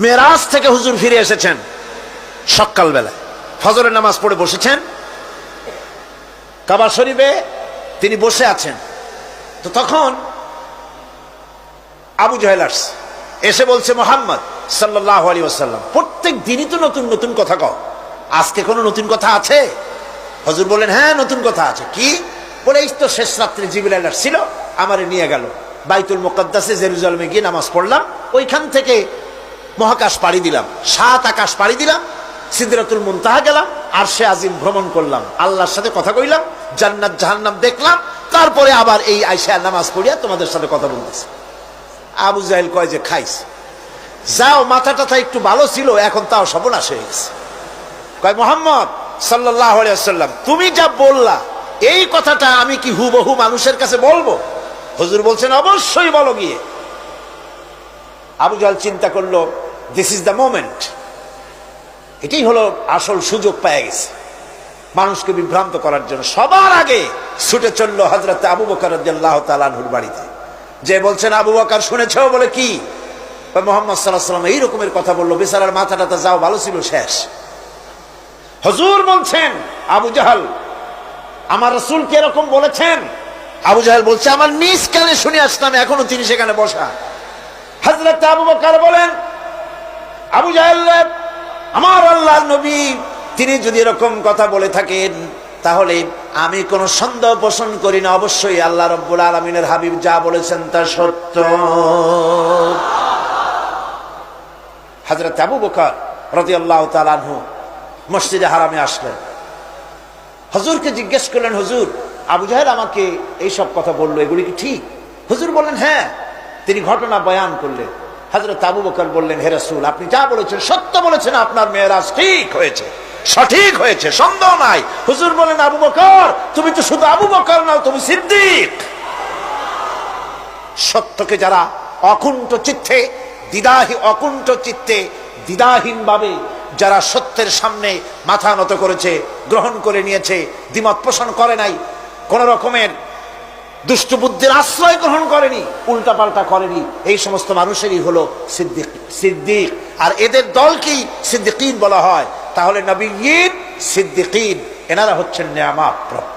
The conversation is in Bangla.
মেরাজ থেকে হুজুর ফিরে এসেছেন সকালবেলায়। ফজরের নামাজ পড়ে বসেছেন। কাবা শরীফে তিনি বসে আছেন। তো তখন আবু জাহেল আসছে। এসে বলছে, মোহাম্মদ সাল্লাহ আলী ওসাল্লাম প্রত্যেক দিনই তো নতুন নতুন কথা কও। আজকে কোনো নতুন কথা আছে? হজুর বললেন হ্যাঁ নতুন কথা আছে। কি? বলে, এই তো শেষ রাত্রে জিবিলাল ছিল আমারে নিয়ে গেল। বাইতুল মোকাদ্দাসে জেরুজালেমে গিয়ে নামাজ পড়লাম। ওইখান থেকে মহাকাশ পাড়ি দিলাম, সাত আকাশ পাড়ি দিলাম সিদ্ধাতুল মুনতাহা গেলাম, আর সে আজিম ভ্রমণ করলাম। আল্লাহর সাথে কথা কইলাম, জান্নাত জাহান্নাম দেখলাম, তারপরে আবার এই আইসা নামাজ পড়িয়া তোমাদের সাথে কথা বলতেছে। আবু জাহেল কয় যে, খাইস, যাও মাথা টাথা একটু ভালো ছিল, এখন তাও সর্বনাশ হয়ে গেছে। কয়, মোহাম্মদ সাল্লাহ সাল্লাম তুমি যা বললা, এই কথাটা আমি কি হুবহু মানুষের কাছে বলব? হুজুর বলছেন, অবশ্যই বলো গিয়ে। আবু জাহেল চিন্তা করল দিস ইজ দ্য মোমেন্ট এটাই হলো আসল সুযোগ পেয়ে গেছে। মানুষকে বিভ্রান্ত করার জন্য। সবার আগে ছুটে চলল হজরত আবু বকর তালানহুর বাড়িতে। যে বলছেন, আবু বকর, শুনেছ? বলে, কি? মোহাম্মদ সাল্লাহ এই রকমের কথা বলল, বেচারার মাথা টাথা যাও, ভালো ছিল, শেষ। হজুর বলছেন, আবু জাহাল, আমার রসুল এরকম বলেছেন? আবু জাহাল বলছে, আমার নিজ কানে শুনে আসলাম, এখনও তিনি সেখানে বসা। হজরত আবু বকর বলেন আবু জাহাল আমার আল্লাহ নবী, তিনি যদি এরকম কথা বলে থাকেন, তাহলে আমি কোন সন্দেহ পোষণ করি না। অবশ্যই আল্লাহ রব্বুল আলমিনের হাবিব যা বলেছেন তা সত্য। হাজরত আবু বকর রতি আল্লাহ তালানহু মসজিদে হারামে আসলেন। হজুরকে জিজ্ঞেস করলেন, হুজুর, আবু জাহেদ আমাকে এইসব কথা বলল, এগুলি কি ঠিক? হুজুর বললেন হ্যাঁ। তিনি ঘটনা বয়ান করলেন। হজরত আবু বকর বললেন, হে রসুল, আপনি যা বলেছেন, সত্য বলেছেন, আপনার মেয়েরাজ ঠিক হয়েছে, সঠিক হয়েছে, সন্দেহ নাই। হুজুর বলেন আবু বকর, তুমি তো শুধু আবু বকর নাও, তুমি সিদ্দিক। সত্যকে যারা অকুণ্ঠ চিত্তে দ্বিধাহী অকুণ্ঠ চিত্তে দ্বিধাহীন ভাবে যারা সত্যের সামনে মাথা নত করেছে, গ্রহণ করে নিয়েছে, দ্বিমত পোষণ করে নাই, কোন রকমের দুষ্ট বুদ্ধির আশ্রয় গ্রহণ করেনি, উল্টাপাল্টা করেনি। এই সমস্ত মানুষেরই হলো সিদ্দিক সিদ্দিক। আর এদের দলকেই সিদ্দিকিন বলা হয়। তাহলে নবীন, সিদ্দিকিন, এনারা হচ্ছেন নেয়ামা প্রাপ্ত